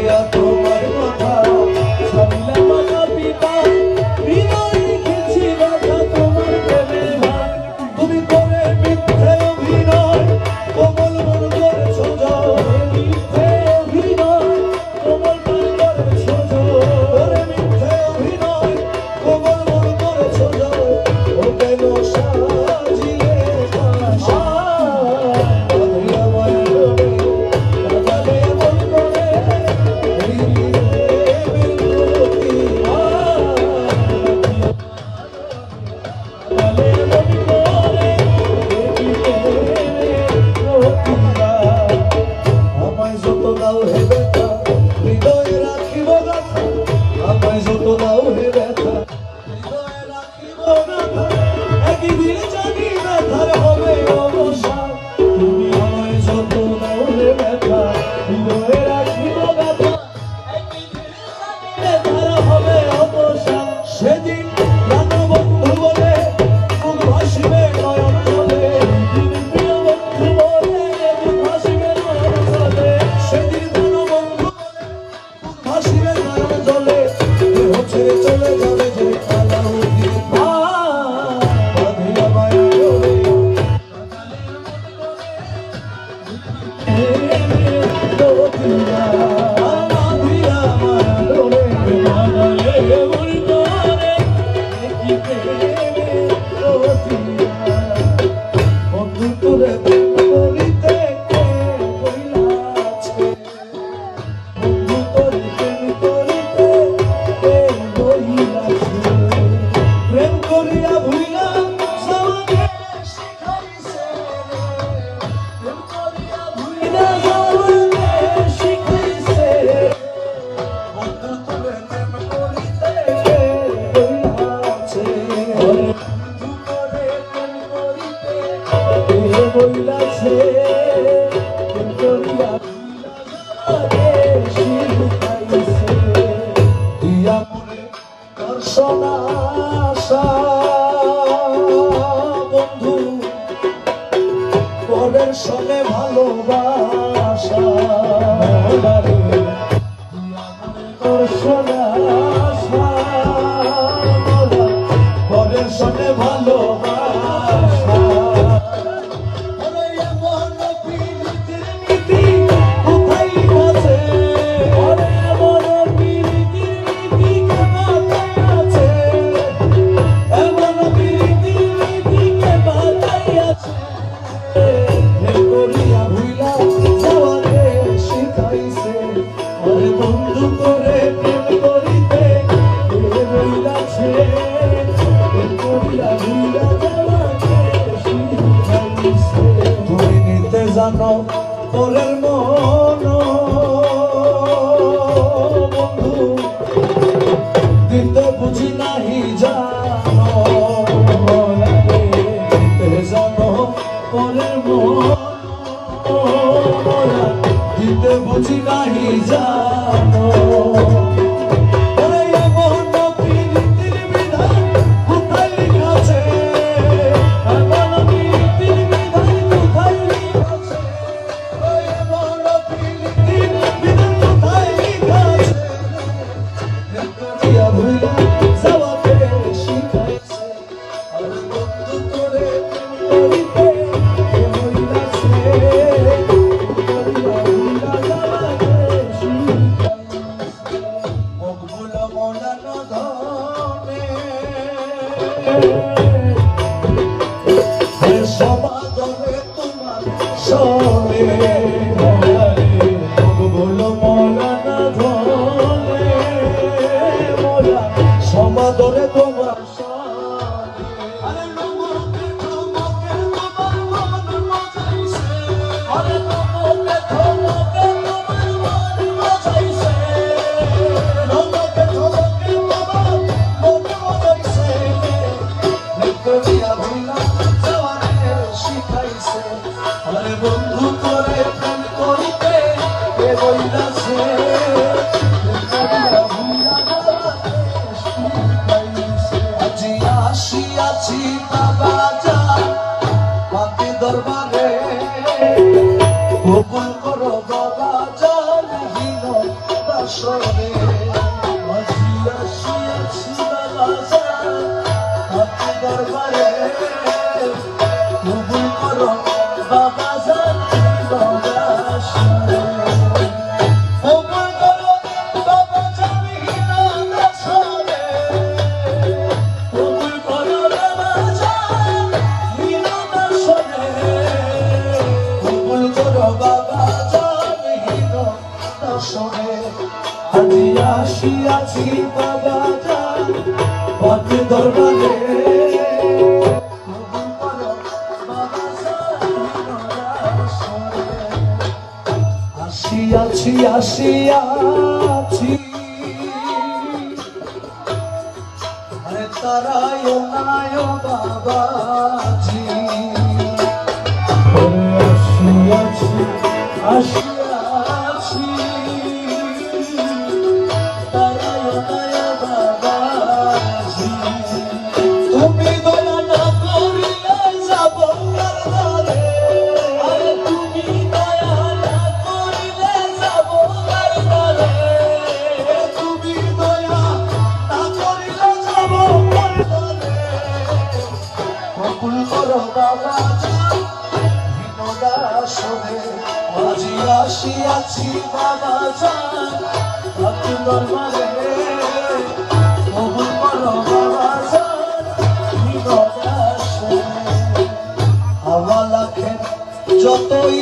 Yeah. Sita বাজা পথ দরবারে আসিয়াছি আসিয়া চরণবালা হিমদাসনে মাঝি আসিয়াছি বাবা যান আপনি দরবারে যতই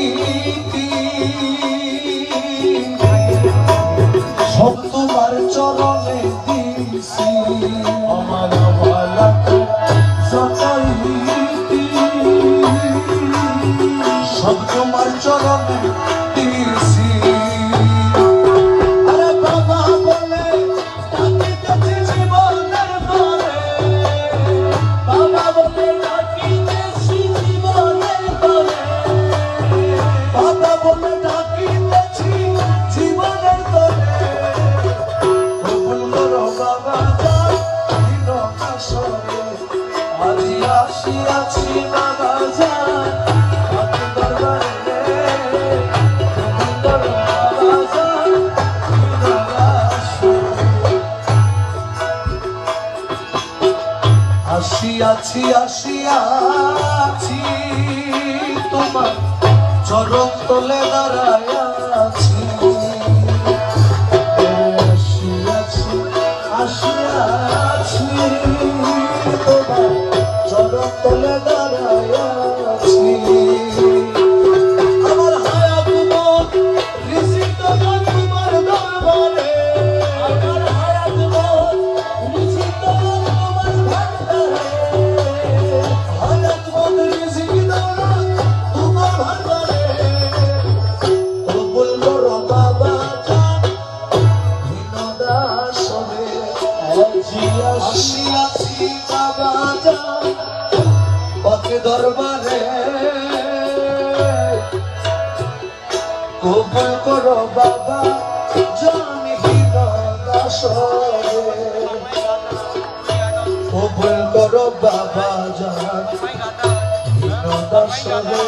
আসিয়াছি আসিয়াছি Baba.